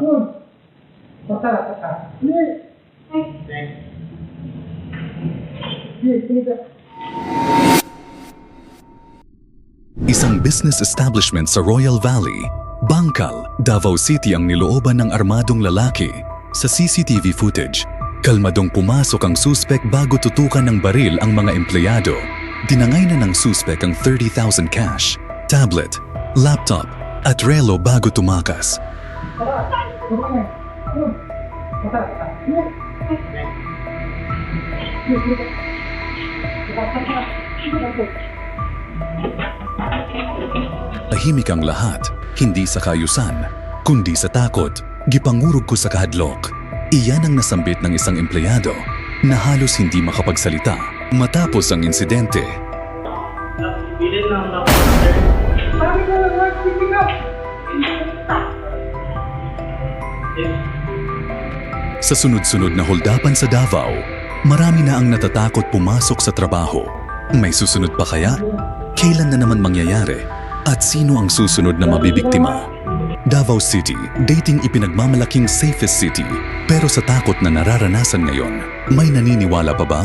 Yun. Pata, pata. Hindi. Hindi, hindi. Isang business establishment sa Royal Valley, Bangkal, Davao City ang nilooban ng armadong lalaki. Sa CCTV footage, kalmadong pumasok ang suspek bago tutukan ng baril ang mga empleyado. Dinangay na ng suspek ang 30,000 cash, tablet, laptop, at relo bago tumakas. Tahimik ang lahat, hindi sa kayusan, kundi sa takot. Gipangurog ko sa kahadlok. Iyan ang nasambit ng isang empleyado na halos hindi makapagsalita. Matapos ang insidente, Bilin lang ako, sir. Sabi ko lang, picking up. Sa sunod-sunod na holdapan sa Davao, marami na ang natatakot pumasok sa trabaho. May susunod pa kaya? Kailan na naman mangyayari? At sino ang susunod na mabibiktima? Davao City, dating ipinagmamalaking safest city. Pero sa takot na nararanasan ngayon, may naniniwala pa ba?